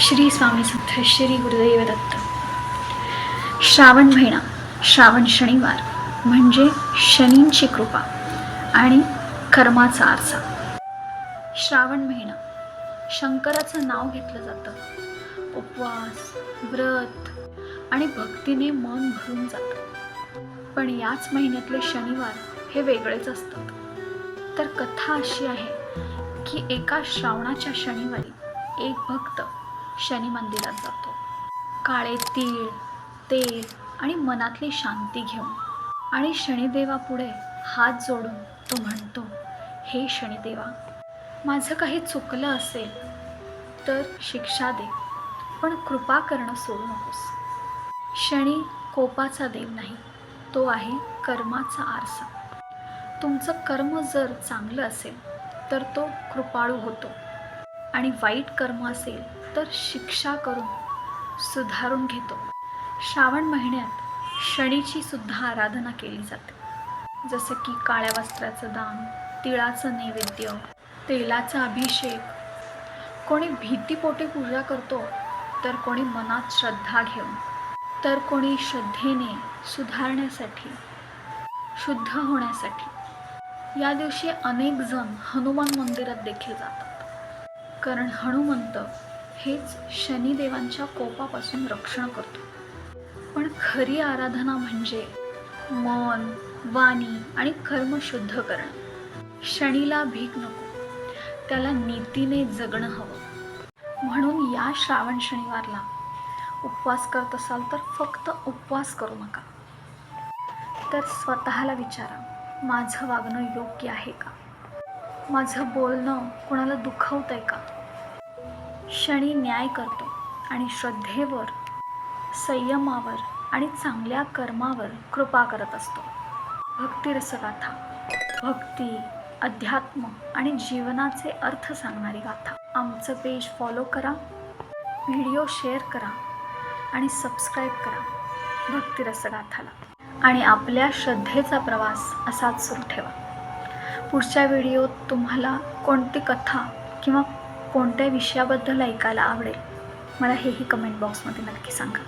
श्री स्वामी समर्थ श्री गुरुदेव दत्त। श्रावण महिना श्रावण शनिवार म्हणजे शनींची कृपा आणि कर्माचा आरसा। श्रावण महिना शंकराचं नाव घेतलं जातं। उपवास व्रत आणि भक्तीने मन भरून जातं। पण याच महिन्यातले शनिवार हे वेगळेच असतात तर कथा अशी आहे की एका श्रावणाच्या शनिवारी एक भक्त शनी मंदिरात जातो. काळे तीळ तेल आणि मनातली शांती घेऊन. आणि शनिदेवापुढे हात जोडून तो म्हणतो हे शनिदेवा माझं काही चुकलं असेल तर शिक्षा दे पण कृपा करणं सोडू नकोस. शनी कोपाचा देव नाही तो आहे कर्माचा आरसा. तुमचं कर्म जर चांगलं असेल तर तो कृपाळू होतो. आणि वाईट कर्म असेल तर शिक्षा करून सुधारून घेतो. श्रावण महिन्यात शनीची सुद्धा आराधना केली जाते. जसं की काळ्या वस्त्राचं दान तिळाचं नैवेद्य तेलाचा अभिषेक. कोणी भीतीपोटी पूजा करतो तर कोणी मनात श्रद्धा घेऊन. तर कोणी श्रद्धेने सुधारण्यासाठी शुद्ध होण्यासाठी. या दिवशी अनेक जण हनुमान मंदिरात देखील जातात. कारण हनुमंत हेच शनिदेवांच्या कोपापासून रक्षण करतो. पण खरी आराधना म्हणजे मन वाणी आणि कर्म शुद्ध करणं. शनीला भीक नको. त्याला नीतीने जगणं हवं. म्हणून या श्रावण शनिवारला उपवास करत असाल तर फक्त उपवास करू नका. तर स्वतःला विचारा माझं वागणं योग्य आहे का? माझं बोलणं कोणाला दुखवतं आहे का? शनी न्याय करतो आणि श्रद्धेवर संयमावर आणि चांगल्या कर्मावर कृपा करत असतो. भक्तिरसगाथा भक्ती अध्यात्म आणि जीवनाचे अर्थ सांगणारी गाथा. आमचं पेज फॉलो करा व्हिडिओ शेअर करा आणि सबस्क्राईब करा भक्तिरसगाथाला. आणि आपल्या श्रद्धेचा प्रवास असाच सुरू ठेवा. पुढच्या व्हिडिओत तुम्हाला कोणती कथा किंवा कोणत्या विषयाबद्दल ऐकायला आवडेल मला हेही कमेंट बॉक्समध्ये नक्की सांगा.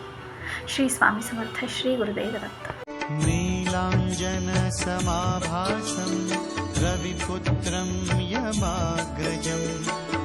श्री स्वामी समर्थ श्री गुरुदेव दत्त. नीलाञ्जनसमाभासं रविपुत्रं यमाग्रजम्.